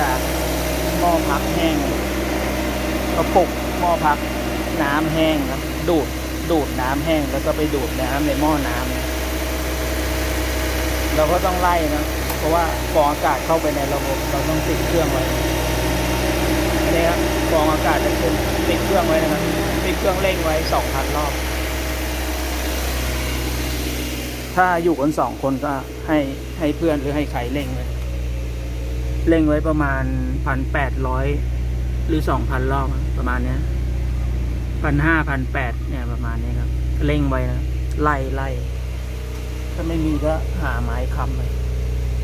จากหม้อพักแห้งกระปุกหม้อพักน้ำแห้งครับ ดูดดูดน้ำแห้งแล้วก็ไปดูดน้ำในหม้อน้ำเนี่ยเราก็ต้องไล่นะเพราะว่าฟองอากาศเข้าไปในระบบ เราต้องติดเครื่องไว้อันนี้ครับฟองอากาศจะขึ้นติดเครื่องไว้นะครับติดเครื่องเร่งไว้สองพันรอบ ถ้าอยู่กันสองคนก็ให้ให้เพื่อนหรือให้ใครเร่งไว้ เร่งไว้ประมาณพันแปดร้อยหรือสองพันรอบประมาณเนี้ยพันห้าพันแปดเนี่ยประมาณนี้ครับเร่งไว้นะไล่ไล่ถ้าไม่มีก็หาไม้ค้ำไป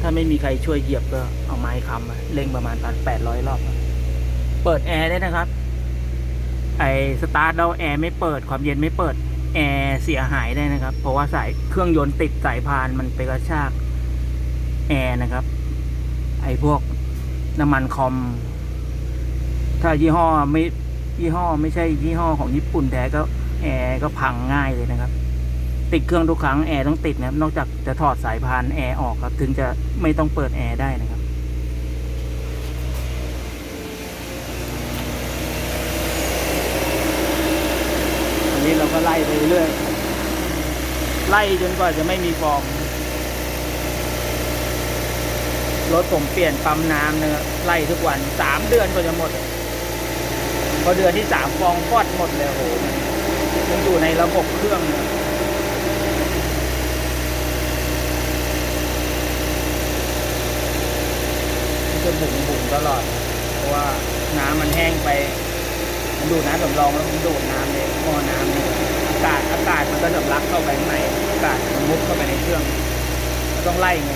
ถ้าไม่มีใครช่วยเหยียบก็เอาไม้ค้ำไปเร่งประมาณพันแปดร้อยรอบเปิดแอร์ได้นะครับ ไอสตาร์ทแล้วแอร์ไม่เปิดความเย็นไม่เปิดแอร์เสียหายได้นะครับ เพราะว่าสายเครื่องยนต์ติดสายพานมันไปกระชากแอร์นะครับ ไอ้พวกน้ำมันคอม ถ้ายี่ห้อไม่ยี่ห้อไม่ใช่ยี่ห้อของญี่ปุ่นแท้ก็แอร์ก็พังง่ายเลยนะครับ ติดเครื่องทุกครั้งแอร์ต้องติดนะครับ นอกจากจะถอดสายพานแอร์ออกครับ ถึงจะไม่ต้องเปิดแอร์ได้นะครับอันนี้เราก็ไล่ไปเรื่อยไล่จนกว่าจะไม่มีฟอง รถผมเปลี่ยนปั๊มน้ำนะครับไล่ทุกวันสามเดือนกว่าจะหมดพอเดือนที่สามฟองฟอดหมดเลยโอ้โหมันอยู่ในระบบเครื่องเนี่ยมันจะบุ๋งบุ๋งตลอด เพราะว่าน้ำมันแห้งไป มันดูดน้ำสำรองแล้วมันดูดน้ำในหม้อน้ำเนี่ยอากาศอากาศมันก็สำลักเข้าไปข้างในอากาศมันมุดเข้าไปในเครื่องต้องไล่ไง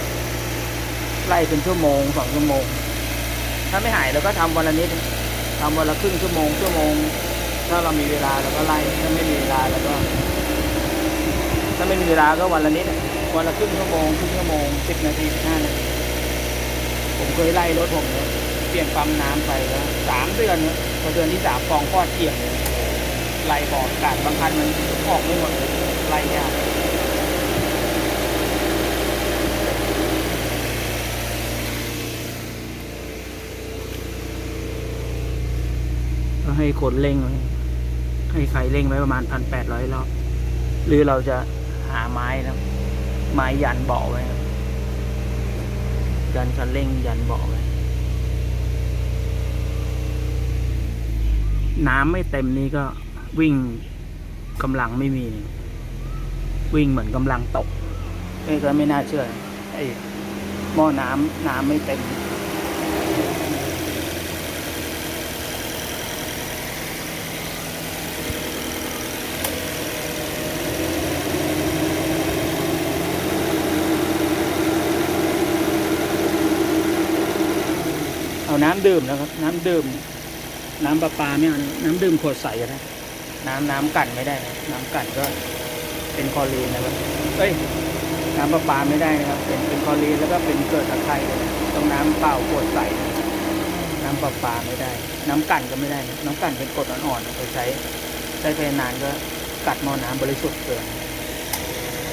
ไล่เป็นชั่วโมงสองชั่วโมง ถ้าไม่หายเราก็ทำวันละนิดทำวันละครึ่งชั่วโมงชั่วโมง ถ้าเรามีเวลาเราก็ไล่ถ้าไม่มีเวลาเราก็ ถ้าไม่มีเวลาก็วันละนิดวันละครึ่งชั่วโมงครึ่งชั่วโมงสิบนาทีสิบห้านาทีผมเคยไล่รถผมเนี่ยเปลี่ยนปั๊มน้ำไปแล้วสามเดือนเนี่ยพอเดือนที่สามฟองฟอดเกลี่ยงไล่บอกอากาศบางคันมันออกไม่หมดไล่ยาก ให้คนเร่งไว้ให้ใครเร่งไว้ประมาณพันแปดร้อยรอบ หรือเราจะหาไม้นะไม้ยันเบาะไว้ยันคันเร่งยันเบาะไว้น้ำไม่เต็มนี้ก็วิ่งกำลังไม่มี วิ่งเหมือนกำลังตกนี่ก็ไม่น่าเชื่อไอ้หม้อน้ำน้ำไม่เต็ม น้ำดื่มนะครับ น้ำดื่ม น้ำประปาไม่เอานะน้ำดื่มขวดใสนะน้ำน้ำกันไม่ได้นะน้ำกันก็เป็นคอรีนนะครับเอ้ยน้ำประปาไม่ได้นะครับ เป็นเป็นคอรีนแล้วก็เป็นเกิดตะไคร้ต้องน้ำเปล่าขวดใสนะน้ำประปาไม่ได้ น้ำกันก็ไม่ได้นะน้ำกันเป็นกรดอ่อนๆไปใช้ใช้ไปนานก็กัดมอน้ำบริสุทธิ์เกิน